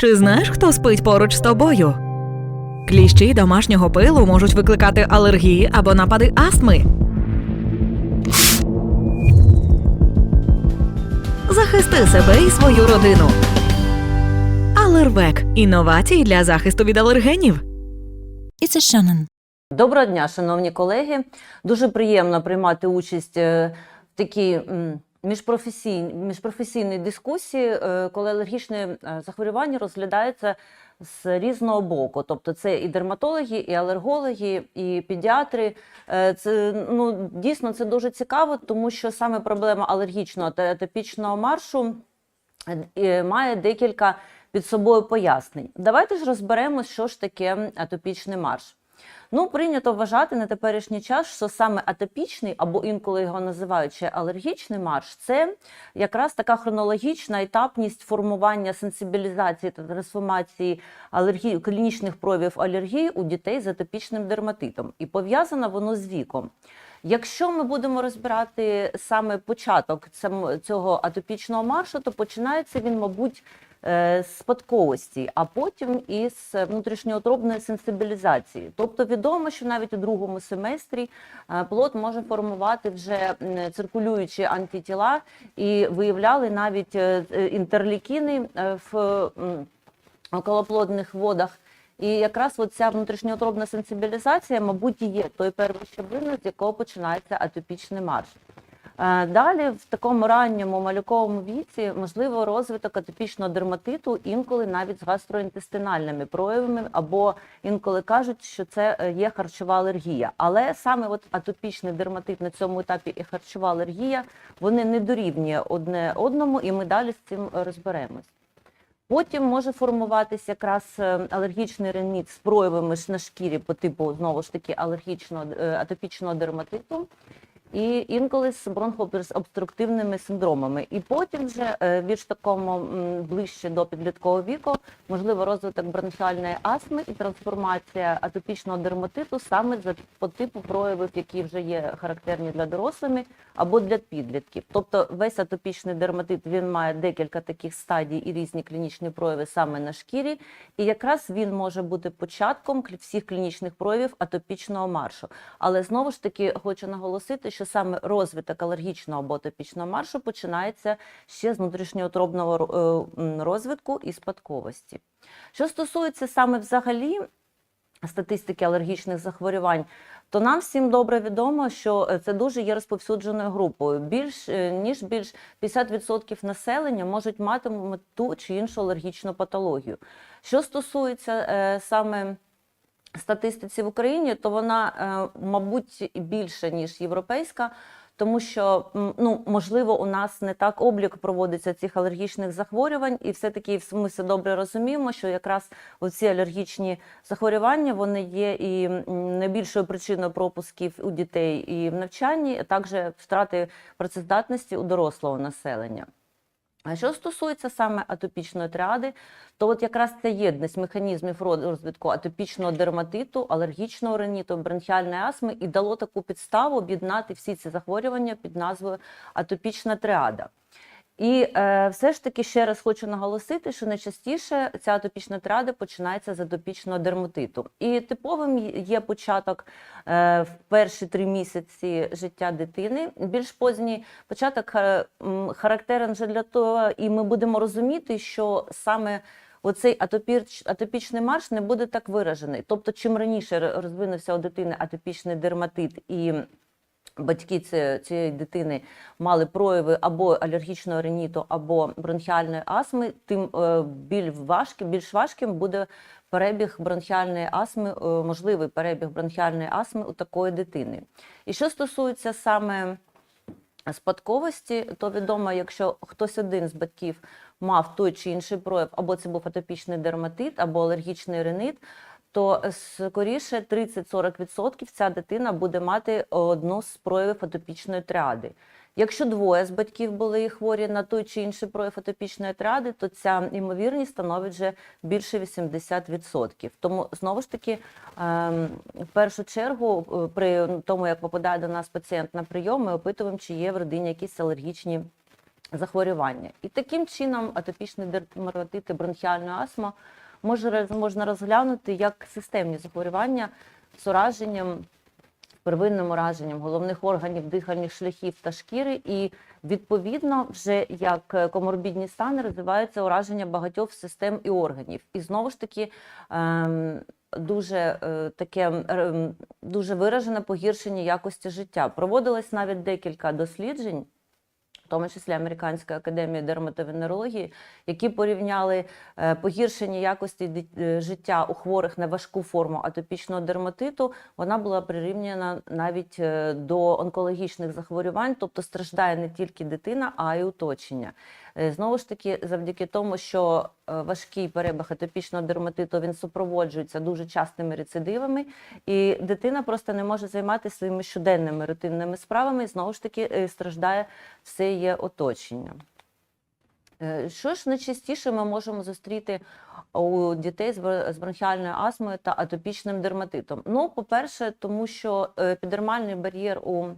Чи знаєш, хто спить поруч з тобою? Кліщі домашнього пилу можуть викликати алергії або напади астми. Захисти себе і свою родину. Алервек інновації для захисту від алергенів. It's a Shannon. Доброго дня, шановні колеги. Дуже приємно приймати участь е, в такій м, міжпрофесійній, міжпрофесійній дискусії, е, коли алергічне е, захворювання розглядається з різного боку. Тобто це і дерматологи, і алергологи, і педіатри. Е, Це ну дійсно це дуже цікаво, тому що саме проблема алергічного та атопічного маршу має декілька під собою пояснень. Давайте ж розберемо, що ж таке атопічний марш. Ну, прийнято вважати на теперішній час, що саме атопічний, або інколи його називають ще алергічний марш, це якраз така хронологічна етапність формування сенсибілізації та трансформації алергії, клінічних проявів алергії у дітей з атопічним дерматитом. І пов'язано воно з віком. Якщо ми будемо розбирати саме початок цього атопічного маршу, то починається він, мабуть, спадковості, а потім із внутрішньоутробної сенсибілізації. Тобто відомо, що навіть у другому семестрі е, плод може формувати вже циркулюючі антитіла і виявляли навіть е, е, інтерлікіни е, в околоплодних водах. І якраз ця внутрішньоутробна сенсибілізація, мабуть, і є той перший щаблина, з якого починається атопічний марш. Е, Далі, в такому ранньому малюковому віці, можливо розвиток атопічного дерматиту, інколи навіть з гастроінтестинальними проявами, або інколи кажуть, що це е, є харчова алергія. Але саме от атопічний дерматит на цьому етапі і харчова алергія, вони не дорівнює одне одному, і ми далі з цим розберемось. Потім може формуватися якраз е, алергічний реніт з проявами на шкірі по типу знову ж таки алергічного атопічного дерматиту. І інколи з бронхообструктивними синдромами. І потім вже е, більш такому ближче до підліткового віку, можливо, розвиток бронхіальної астми і трансформація атопічного дерматиту саме за по типу проявів, які вже є характерні для дорослими або для підлітків. Тобто весь атопічний дерматит він має декілька таких стадій і різні клінічні прояви саме на шкірі. І якраз він може бути початком всіх клінічних проявів атопічного маршу. Але знову ж таки хочу наголосити, що саме розвиток алергічного або атопічного маршу починається ще з внутрішньоутробного ро- е, розвитку і спадковості. Що стосується саме взагалі статистики алергічних захворювань, то нам всім добре відомо, що е, це дуже є розповсюдженою групою. Більш е, ніж більш 50% населення можуть мати ту чи іншу алергічну патологію. Що стосується саме статистиці в Україні, то вона, е, мабуть, більша, ніж європейська, тому що ну, можливо, у нас не так облік проводиться цих алергічних захворювань, і все-таки ми все добре розуміємо, що якраз оці алергічні захворювання вони є і найбільшою причиною пропусків у дітей і в навчанні, а також втрати працездатності у дорослого населення. А що стосується саме атопічної тріади, то от якраз це єдність механізмів розвитку атопічного дерматиту, алергічного риніту, бронхіальної астми і дало таку підставу об'єднати всі ці захворювання під назвою атопічна тріада. І е, все ж таки ще раз хочу наголосити, що найчастіше ця атопічна тріада починається з атопічного дерматиту. І типовим є початок е, в перші три місяці життя дитини. Більш поздній початок е, характерен вже для того, і ми будемо розуміти, що саме Оцей атопіч, атопічний марш не буде так виражений. Тобто, чим раніше розвинувся у дитини атопічний дерматит і батьки цієї дитини мали прояви або алергічного риніту, або бронхіальної астми, тим е, біль важким, більш важким буде перебіг бронхіальної астми, е, можливий перебіг бронхіальної астми у такої дитини. І що стосується саме спадковості, то відомо, якщо хтось один з батьків мав той чи інший прояв, або це був атопічний дерматит, або алергічний ринит, то скоріше 30-40% ця дитина буде мати одну з проявів атопічної тріади. Якщо двоє з батьків були хворі на той чи інший прояв атопічної тріади, то ця ймовірність становить вже більше 80%. Тому знову ж таки, ем, в першу чергу, е, при тому, як попадає до нас пацієнт на прийом, ми опитуємо, чи є в родині якісь алергічні захворювання. І таким чином атопічний дерматит і бронхіальна астма може, можна розглянути як системні захворювання з ураженням, первинним ураженням головних органів дихальних шляхів та шкіри, і відповідно вже як е, коморбідні стани розвиваються ураження багатьох систем і органів. І знову ж таки. ем, Дуже е, таке ем, дуже виражене погіршення якості життя. Проводилось навіть декілька досліджень, тому числі Американської академії дерматовенерології, які порівняли е, погіршення якості е, життя у хворих на важку форму атопічного дерматиту. Вона була прирівняна навіть е, до онкологічних захворювань, тобто страждає не тільки дитина, а й оточення. Е, Знову ж таки, завдяки тому, що е, важкий перебіг атопічного дерматиту він супроводжується дуже частими рецидивами, і дитина просто не може займатися своїми щоденними рутинними справами. Знову ж таки е, страждає все її оточення. Що ж найчастіше ми можемо зустріти у дітей з бронхіальною астмою та атопічним дерматитом? Ну, по-перше, тому що епідермальний бар'єр у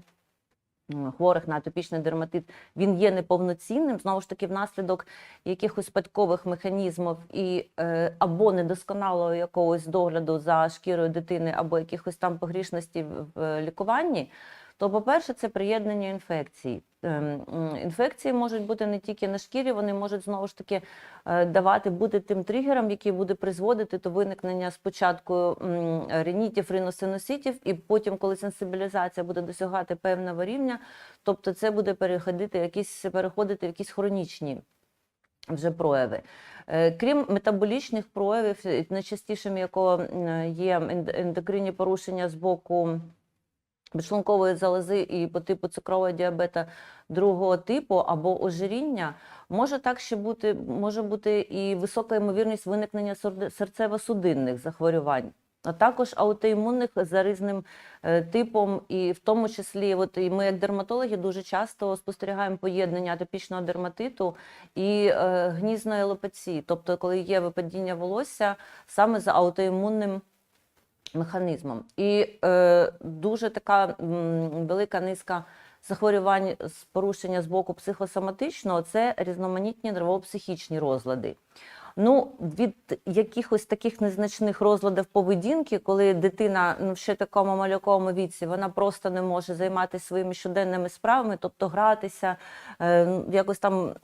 хворих на атопічний дерматит він є неповноцінним, знову ж таки, внаслідок якихось спадкових механізмів і е, або недосконалого якогось догляду за шкірою дитини, або якихось там погрішностей в, лікуванні. То, по-перше, це приєднання інфекцій. Ем, Інфекції можуть бути не тільки на шкірі, вони можуть знову ж таки е, давати бути тим тригером, який буде призводити до виникнення спочатку м, ринітів, риносиноситів, і потім, коли сенсибілізація буде досягати певного рівня, тобто це буде переходити якісь переходити в якісь хронічні вже прояви. Е, Крім метаболічних проявів, е, найчастішим якого є ен- ендокринні порушення з боку підшлункової залози і по типу цукрового діабета другого типу або ожиріння, може так ще бути, може бути і висока ймовірність виникнення серцево-судинних захворювань. А також аутоімунних за різним е, типом, і в тому числі, от і ми, як дерматологи, дуже часто спостерігаємо поєднання атопічного дерматиту і е, гнізної елопеції, тобто, коли є випадіння волосся саме за аутоімунним механізмом. І е, дуже така м, велика низка захворювань з порушення з боку психосоматичного це різноманітні нервово-психічні розлади. Ну, від якихось таких незначних розладів поведінки, коли дитина ну, ще такому малюковому віці, вона просто не може займатися своїми щоденними справами, тобто гратися, е, ну, якось там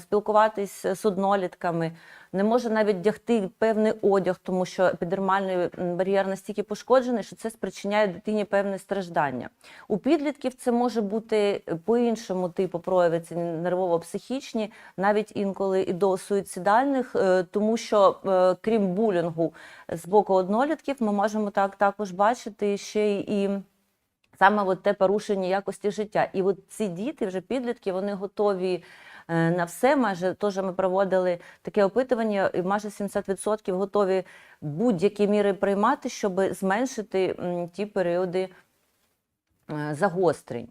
спілкуватись з однолітками, не може навіть вдягти певний одяг, тому що епідермальний бар'єр настільки пошкоджений, що це спричиняє дитині певне страждання. У підлітків це може бути по іншому типу прояви, це нервово-психічні, навіть інколи і до суїцидальних, е, тому що е, крім булінгу з боку однолітків, ми можемо так також бачити ще і. Саме от те порушення якості життя. І от ці діти, вже підлітки, вони готові на все. Майже теж ми проводили таке опитування, і майже 70% готові будь-які міри приймати, щоб зменшити ті періоди е, загострень.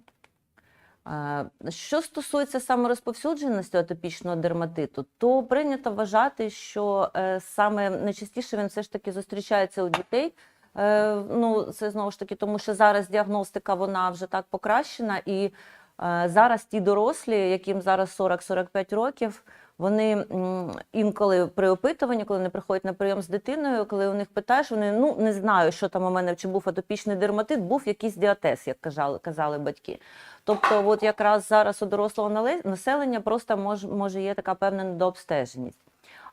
Е, Що стосується саме розповсюдженості атопічного дерматиту, то прийнято вважати, що е, саме найчастіше він все ж таки зустрічається у дітей. Е, Ну, це знову ж таки, тому що зараз діагностика вона вже так покращена, і е, зараз ті дорослі, яким зараз 40-45 років, вони інколи при опитуванні, коли вони приходять на прийом з дитиною, коли у них питаєш, вони ну не знаю, що там у мене чи був атопічний дерматит, був якийсь діатез, як казали, казали батьки. Тобто, от якраз зараз у дорослого населення просто може, може є така певна недообстеженість.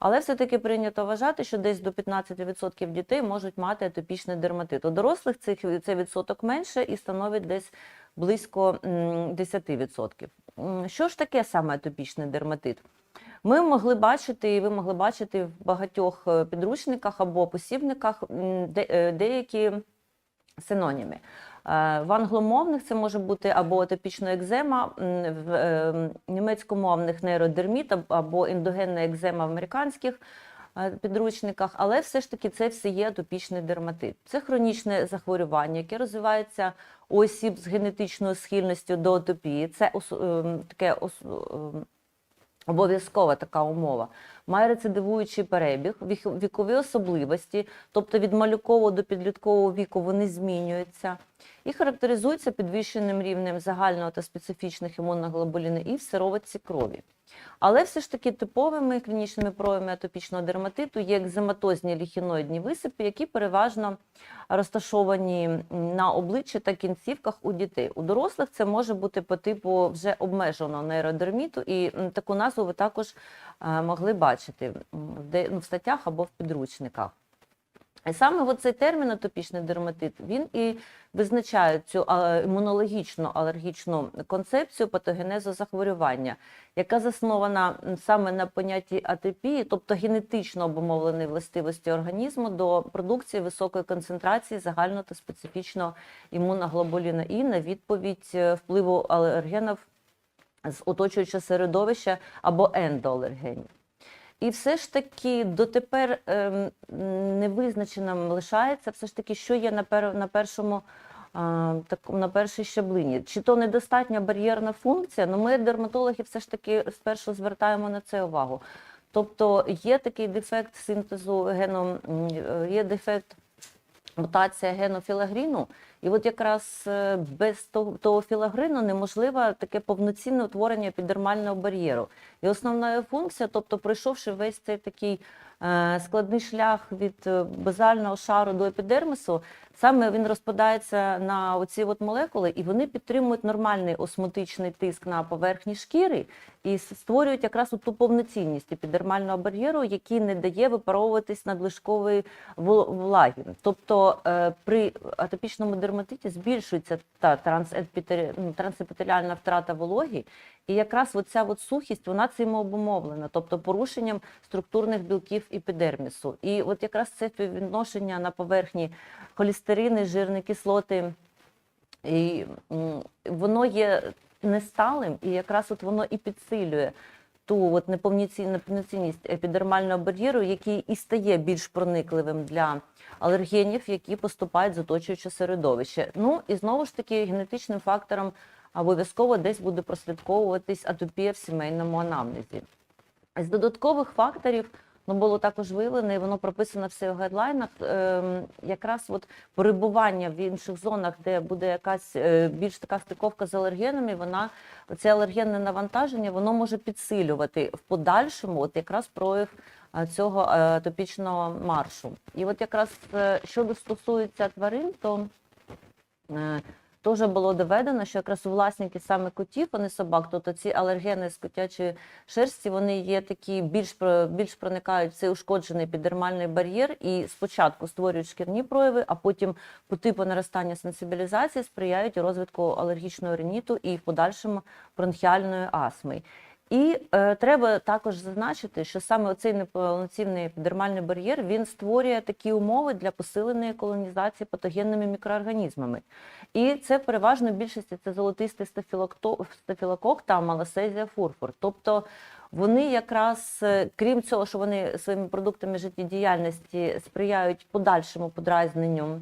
Але все-таки прийнято вважати, що десь до 15% дітей можуть мати атопічний дерматит. У дорослих цих цей відсоток менше і становить десь близько 10%. Що ж таке саме атопічний дерматит? Ми могли бачити, і ви могли бачити в багатьох е, підручниках або посібниках е, деякі синоніми. Е, В англомовних це може бути або атопічна екзема, в е, німецькомовних нейродерміт або ендогенна екзема в американських е, підручниках, але все ж таки це все є атопічний дерматит. Це хронічне захворювання, яке розвивається у осіб з генетичною схильністю до атопії. Це таке Обов'язкова така умова. Має рецидивуючий перебіг, вік- вікові особливості, тобто від малюкового до підліткового віку вони змінюються. І характеризується підвищеним рівнем загального та специфічних імуноглобуліни І в сироватці крові. Але все ж таки типовими клінічними проявами атопічного дерматиту є екзематозні ліхіноїдні висипи, які переважно розташовані на обличчі та кінцівках у дітей. У дорослих це може бути по типу вже обмеженого нейродерміту, і таку назву ви також е, могли бачити ну, в статтях або в підручниках. І саме цей термін атопічний дерматит він і визначає цю імунологічну алергічну концепцію патогенезу захворювання, яка заснована саме на понятті атипії, тобто генетично обумовлені властивості організму до продукції високої концентрації загального та специфічного імуноглобуліна І на відповідь е, впливу алергенів з оточуючого середовища або ендоалергенів. І все ж таки дотепер ем, невизначеним лишається все ж таки, що є на, пер, на першому. а, Так, на першій щаблині. Чи то недостатня бар'єрна функція? Ну, ми, дерматологи, все ж таки спершу звертаємо на це увагу. Тобто є такий дефект синтезу геном, е, є дефект мутація гену філагріну, і от якраз е, без того, того філагрину неможливо таке повноцінне утворення епідермального бар'єру. І основна функція, тобто пройшовши весь цей такий е, складний шлях від е, базального шару до епідермісу, саме він розпадається на оці от молекули, і вони підтримують нормальний осмотичний тиск на поверхні шкіри і створюють якраз ту повноцінність епідермального бар'єру, який не дає випаровуватись надлишкової вл- влаги. Тобто е, при атопічному дерматиті збільшується та ну, втрата вологи, і якраз от сухість вона цим обумовлена, тобто порушенням структурних білків епідермісу. І от якраз це співвідношення на поверхні холістерини, жирні кислоти. І воно є несталим, і якраз от воно і підсилює ту от неповноцінність епідермального бар'єру, який і стає більш проникливим для алергенів, які поступають з оточуючого середовища. Ну і знову ж таки генетичним фактором обов'язково десь буде прослідковуватись атопія в сімейному анамнезі. З додаткових факторів ну, було також виявлено, і воно прописано в гайдлайнах. ем, якраз от перебування в інших зонах, де буде якась е, більш така стиковка з алергенами, вона це алергенне навантаження, воно може підсилювати в подальшому, от якраз прояв е, цього е, атопічного маршу. І от якраз е, щодо стосується тварин, то е, Теж було доведено, що якраз власники саме котів, а не собак, тобто ці алергени з котячої шерсті, вони є такі більш більш проникають в цей ушкоджений підермальний бар'єр і спочатку створюють шкірні прояви, а потім по типу наростання сенсибілізації сприяють розвитку алергічного риніту і в подальшому бронхіальної астми. І е, треба також зазначити, що саме оцей неповноцінний епідермальний бар'єр він створює такі умови для посиленої колонізації патогенними мікроорганізмами. І це переважно більшості це золотистий стафілокок та малосезія фурфур. Тобто вони якраз, е, крім цього, що вони своїми продуктами життєдіяльності сприяють подальшому подразненню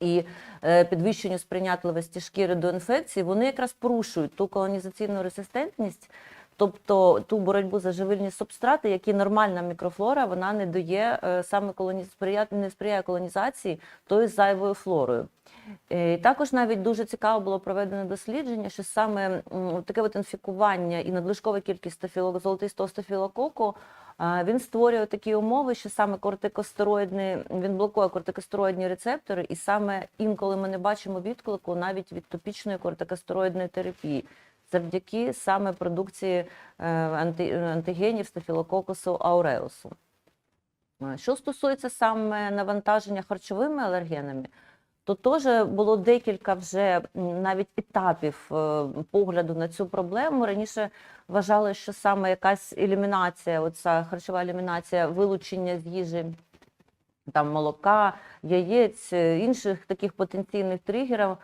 і е, підвищенню сприйнятливості шкіри до інфекції, вони якраз порушують ту колонізаційну резистентність, тобто ту боротьбу за живильні субстрати, які нормальна мікрофлора вона не дає е, саме колоні... сприяє, не сприяє колонізації тою зайвою флорою. Е, І також навіть дуже цікаво було проведено дослідження, що саме таке от інфікування і надлишкова кількість стафіло... золотистого стафілококу він створює такі умови, що саме кортикостероїдний, він блокує кортикостероїдні рецептори, і саме інколи ми не бачимо відклику навіть від топічної кортикостероїдної терапії. Завдяки саме продукції е, антигенів стафілококусу ауреусу. Е, Що стосується саме навантаження харчовими алергенами, то теж було декілька вже навіть етапів е, погляду на цю проблему. Раніше вважали, що саме якась елімінація, оця харчова елімінація, вилучення з їжі там молока, яєць, інших таких потенційних тригерів.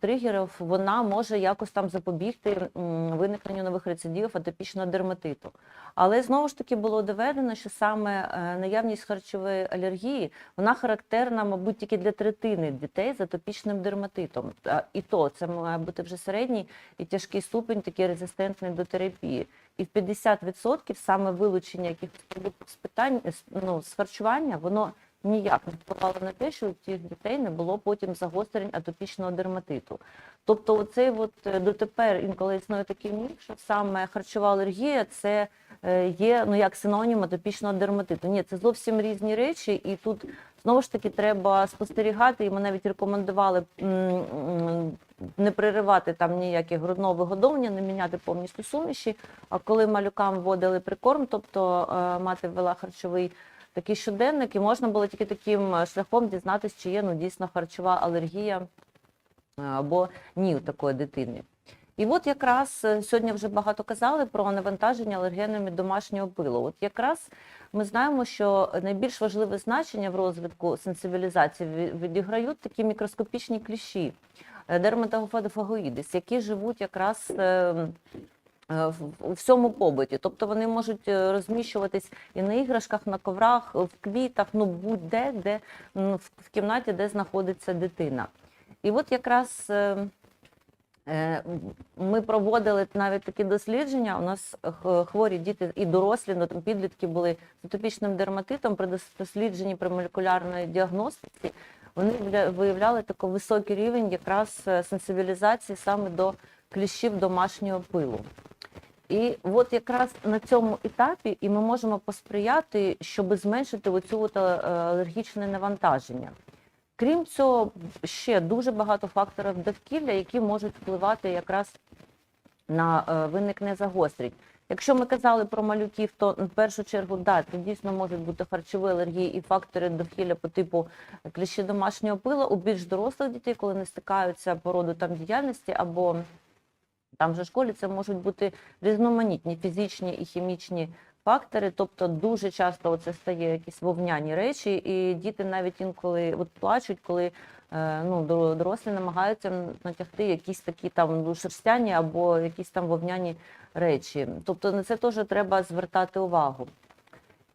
Тригерів вона може якось там запобігти виникненню нових рецидивів атопічного дерматиту. Але знову ж таки було доведено, що саме е, наявність харчової алергії вона характерна, мабуть, тільки для третини дітей з атопічним дерматитом. І то це має бути вже середній і тяжкий ступень, такий резистентний до терапії. І в 50% саме вилучення якихось питань ну, з харчування, воно ніяк не впливало на те, що у цих дітей не було потім загострень атопічного дерматиту. Тобто, оцей от е, дотепер інколи існує такий міф, що саме харчова алергія це е, є ну як синонім атопічного дерматиту. Ні, це зовсім різні речі, і тут знову ж таки треба спостерігати. І ми навіть рекомендували не приривати там ніяких грудного вигодовування, не міняти повністю суміші. А коли малюкам вводили прикорм, тобто е, мати ввела харчовий такий щоденник, і можна було тільки таким е, шляхом дізнатися, чи є ну дійсно харчова алергія е, або ні у такої дитини. І от якраз е, сьогодні вже багато казали про навантаження алергенами домашнього пилу. От якраз ми знаємо, що найбільш важливе значення в розвитку сенсибілізації відіграють такі мікроскопічні кліщі, е, дерматофагоїдис, які живуть якраз е, е, в- у всьому побуті. Тобто вони можуть е, розміщуватись і на іграшках, на коврах, в квітах, ну будь-де, де в кімнаті, де знаходиться дитина. І от якраз е, е, ми проводили навіть такі дослідження. У нас хворі діти і дорослі, ну, підлітки були з атопічним дерматитом при дослідженні при молекулярної діагностиці. Вони вля- виявляли такий високий рівень якраз е, сенсибілізації саме до кліщів домашнього пилу. І от якраз на цьому етапі і ми можемо посприяти, щоб зменшити оцю е, алергічне навантаження. Крім цього, ще дуже багато факторів довкілля, які можуть впливати якраз на е, виникнення загострень. Якщо ми казали про малюків, то в першу чергу да, це дійсно можуть бути харчові алергії і фактори довкілля по типу кліщі домашнього пила у більш дорослих дітей, коли не стикаються по роду там діяльності або там же в школі це можуть бути різноманітні фізичні і хімічні фактори. Тобто дуже часто це стає якісь вовняні речі, і діти навіть інколи от плачуть, коли е, ну, дорослі намагаються натягти якісь такі там шерстяні або якісь там вовняні речі. Тобто на це теж треба звертати увагу.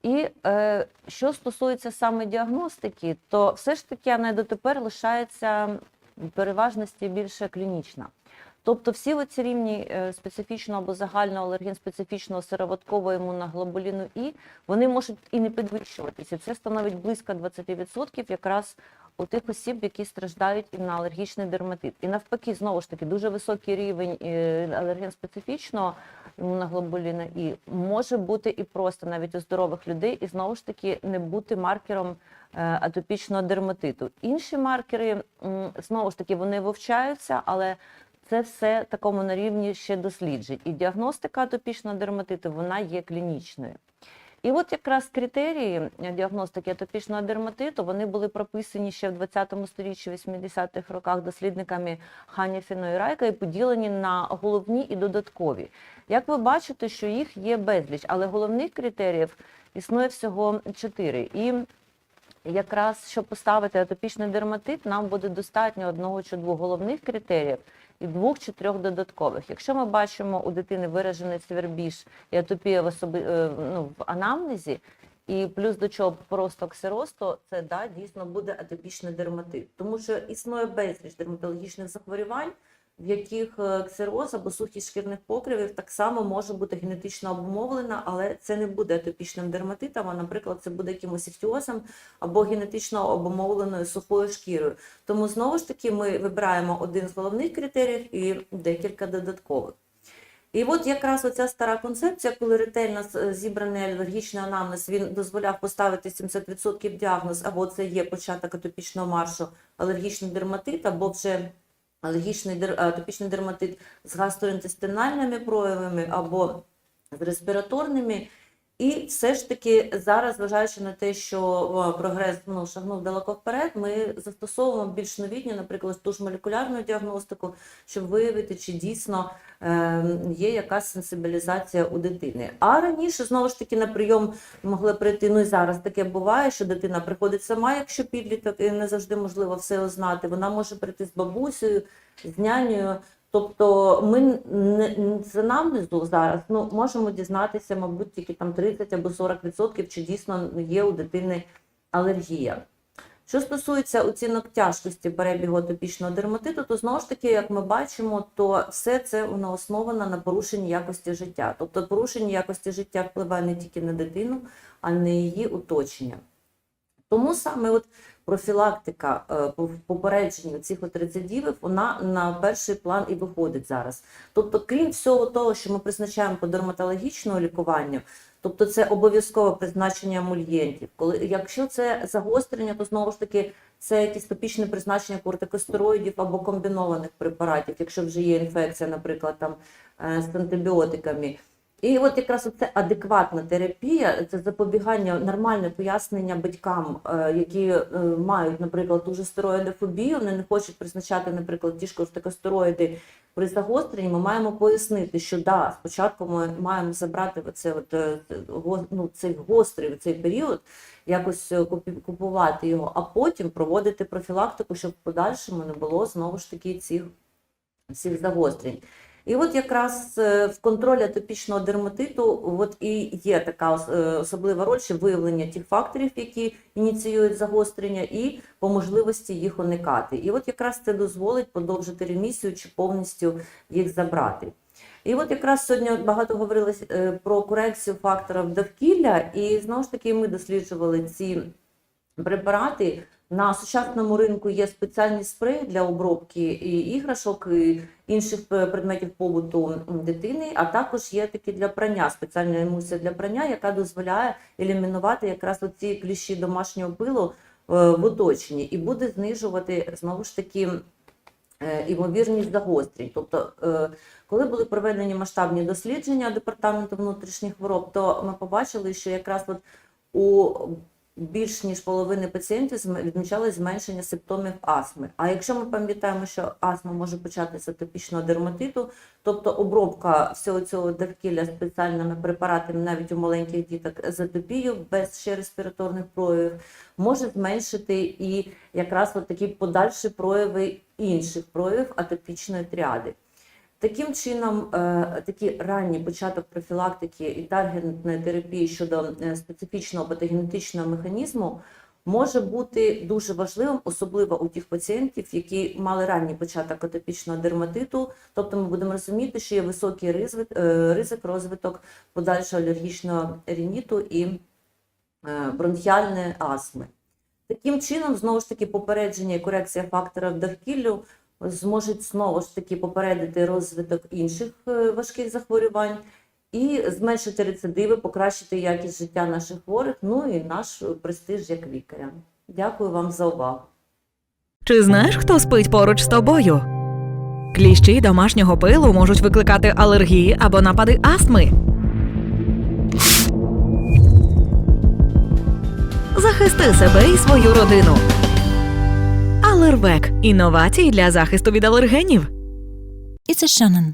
І е, що стосується саме діагностики, то все ж таки вона дотепер лишається переважності більше клінічна. Тобто всі оці рівні е, специфічного або загального алерген специфічного сироваткового імуноглобуліну І, вони можуть і не підвищуватися. Це становить близько 20% якраз у тих осіб, які страждають і на алергічний дерматит. І навпаки, знову ж таки, дуже високий рівень е, алерген специфічного імуноглобуліна І може бути і просто навіть у здорових людей, і знову ж таки не бути маркером е, атопічного дерматиту. Інші маркери, знову ж таки, вони вивчаються, але це все такому на рівні ще досліджень. І діагностика атопічного дерматиту вона є клінічною. І от якраз критерії діагностики атопічного дерматиту вони були прописані ще в 20 сторіччі, 80-х роках дослідниками Ханіфіно і Райка і поділені на головні і додаткові. Як ви бачите, що їх є безліч, але головних критеріїв існує всього чотири. І якраз щоб поставити атопічний дерматит, нам буде достатньо одного чи двох головних критеріїв і двох чи трьох додаткових. Якщо ми бачимо у дитини виражений свербіж і атопія в, особи, е, ну, в анамнезі, і плюс до чого просто ксероз, то це да, дійсно буде атопічний дерматит. Тому що існує безліч дерматологічних захворювань, в яких е, ксероз або сухість шкірних покривів так само може бути генетично обумовлена, але це не буде атопічним дерматитом, а, наприклад, це буде якимось іхтіозом або генетично обумовленою сухою шкірою. Тому знову ж таки ми вибираємо один з головних критеріїв і декілька додаткових. І от якраз оця стара концепція, коли ретельно зібраний алергічний анамнез, він дозволяв поставити 70% діагноз, або це є початок атопічного маршу, алергічний дерматит, або вже алергічний атопічний дерматит з гастроінтестинальними проявами, або з респіраторними. І все ж таки зараз, зважаючи на те, що прогрес ну, шагнув далеко вперед, ми застосовуємо більш новітню, наприклад, ту ж молекулярну діагностику, щоб виявити, чи дійсно е, є якась сенсибілізація у дитини. А раніше знову ж таки на прийом могли прийти. Ну і зараз таке буває, що дитина приходить сама, якщо підліток, і не завжди можливо все ознати. Вона може прийти з бабусею, з нянею. Тобто ми не з зараз ну, можемо дізнатися, мабуть, тільки там 30 або 40%, чи дійсно є у дитини алергія. Що стосується оцінок тяжкості перебігу атопічного дерматиту, то знову ж таки, як ми бачимо, то все це воно основано на порушенні якості життя. Тобто порушення якості життя впливає не тільки на дитину, а й на її оточення. Тому саме от профілактика е, попередження цих от рецидивів, вона на перший план і виходить зараз. Тобто, крім всього того, що ми призначаємо по дерматологічному лікуванню, тобто це обов'язкове призначення емульєнтів. Коли якщо це загострення, то знову ж таки це якісь топічне призначення кортикостероїдів або комбінованих препаратів, якщо вже є інфекція, наприклад, там е, з антибіотиками. І от якраз це адекватна терапія, це запобігання, нормальне пояснення батькам, е, які е, мають, наприклад, ту же стероїдофобію, вони не хочуть призначати, наприклад, ті ж кортикостероїди при загостренні. Ми маємо пояснити, що да, спочатку ми маємо забрати оце от, е, ну, цей гострий цей період, якось купувати його, а потім проводити профілактику, щоб в подальшому не було знову ж таки цих всіх загострень. І от якраз е, в контролі атопічного дерматиту от і є така е, особлива роль, що виявлення тих факторів, які ініціюють загострення, і по можливості їх уникати. І от якраз це дозволить подовжити ремісію чи повністю їх забрати. І от якраз сьогодні багато говорилось е, про корекцію факторів довкілля, і знову ж таки ми досліджували ці препарати. На сучасному ринку є спеціальні спреї для обробки іграшок, і інших е, предметів побуту дитини, а також є такі для прання, спеціальна емульсія для прання, яка дозволяє елімінувати якраз оці кліщі домашнього пилу е, в оточенні і буде знижувати знову ж таки е, імовірність загострень. Тобто, е, коли були проведені масштабні дослідження департаменту внутрішніх хвороб, то ми побачили, що якраз от у більш ніж половини пацієнтів відмічали зменшення симптомів астми. А якщо ми пам'ятаємо, що астма може початися атопічного дерматиту, тобто обробка всього цього довкілля спеціальними препаратами навіть у маленьких діток з атопією без ще респіраторних проявів, може зменшити і якраз от такі подальші прояви інших проявів атопічної тріади. Таким чином, е, такий ранній початок профілактики і таргетної терапії щодо е, специфічного патогенетичного механізму може бути дуже важливим, особливо у тих пацієнтів, які мали ранній початок атопічного дерматиту. Тобто ми будемо розуміти, що є високий ризик, е, ризик розвиток подальшого алергічного рініту і бронхіальної астми. Таким чином, знову ж таки, попередження і корекція факторів довкіллю зможуть знову ж таки попередити розвиток інших е, важких захворювань і зменшити рецидиви, покращити якість життя наших хворих, ну і наш престиж як лікаря. Дякую вам за увагу. Чи знаєш, хто спить поруч з тобою? Кліщі домашнього пилу можуть викликати алергії або напади астми. Захисти себе і свою родину. Алервек інновації для захисту від алергенів. It's a Shannon.